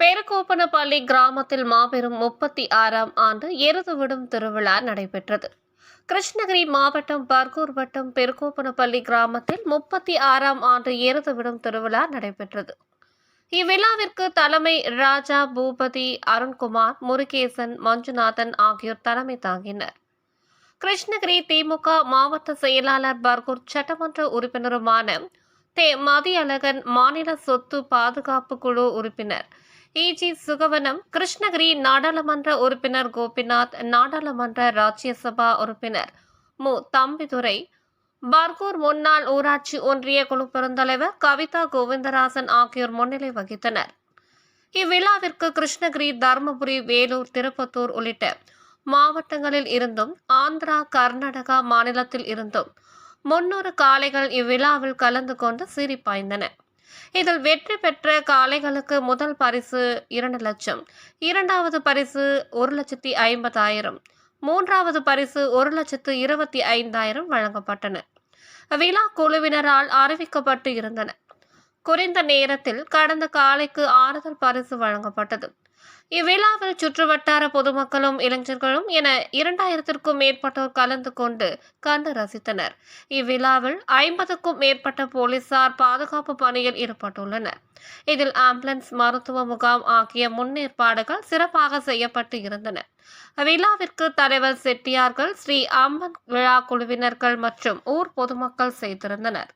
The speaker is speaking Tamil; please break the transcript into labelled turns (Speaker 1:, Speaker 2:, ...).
Speaker 1: பெருகோப்பனப்பள்ளி கிராமத்தில் மாபெரும் முப்பத்தி ஆறாம் ஆண்டு எருது விடும் திருவிழா நடைபெற்றது. கிருஷ்ணகிரி மாவட்டம் பர்கூர் வட்டம் பெருக்கோப்பனப்பள்ளி கிராமத்தில் முப்பத்தி ஆறாம் ஆண்டு எருது விடும் திருவிழா நடைபெற்றது. இவ்விழாவிற்கு தலைமை ராஜா பூபதி அருண்குமார் முருகேசன் மஞ்சுநாதன் ஆகியோர் தலைமை தாங்கினர். கிருஷ்ணகிரி திமுக மாவட்ட செயலாளர் பர்கூர் சட்டமன்ற உறுப்பினருமான தே. மதியழகன் மாநில சொத்து பாதுகாப்பு குழு உறுப்பினர் இஜி சுகவனம் கிருஷ்ணகிரி நாடாளுமன்ற உறுப்பினர் கோபிநாத் நாடாளுமன்ற ராஜ்யசபா உறுப்பினர் மு. தம்பிதுரை பர்கூர் முன்னாள் ஊராட்சி ஒன்றிய குழு பெருந்தலைவர் கவிதா கோவிந்தராசன் ஆகியோர் முன்னிலை வகித்தனர். இவ்விழாவிற்கு கிருஷ்ணகிரி தருமபுரி வேலூர் திருப்பத்தூர் உள்ளிட்ட மாவட்டங்களில் இருந்தும் ஆந்திரா கர்நாடகா மாநிலத்தில் இருந்தும் முன்னூறு காளைகள் இவ்விழாவில் கலந்து கொண்டு சீரிப்பாய்ந்தன. இதில் வெற்றி பெற்ற காளைகளுக்கு முதல் பரிசு இரண்டு லட்சம். இரண்டாவது பரிசு ஒரு லட்சத்தி ஐம்பதாயிரம். மூன்றாவது பரிசு ஒரு லட்சத்து இருபத்தி ஐந்தாயிரம் வழங்கப்பட்டன. விழா குழுவினரால் அறிவிக்கப்பட்டு இருந்தன. குறைந்த நேரத்தில் கடந்த காலைக்கு ஆறுதல் பரிசு வழங்கப்பட்டது. இவ்விழாவில் சுற்றுவட்டார பொதுமக்களும் இளைஞர்களும் என இரண்டாயிரத்திற்கும் மேற்பட்டோர் கலந்து கொண்டு கண்டு ரசித்தனர். இவ்விழாவில் ஐம்பதுக்கும் மேற்பட்ட போலீசார் பாதுகாப்பு பணியில் ஈடுபட்டுள்ளனர். இதில் ஆம்புலன்ஸ் மருத்துவ முகாம் ஆகிய முன்னேற்பாடுகள் சிறப்பாக செய்யப்பட்டு இருந்தன. விழாவிற்கு தலைவர் செட்டியார்கள் ஸ்ரீ அம்மன் விழா குழுவினர்கள் மற்றும் ஊர் பொதுமக்கள் செய்திருந்தனர்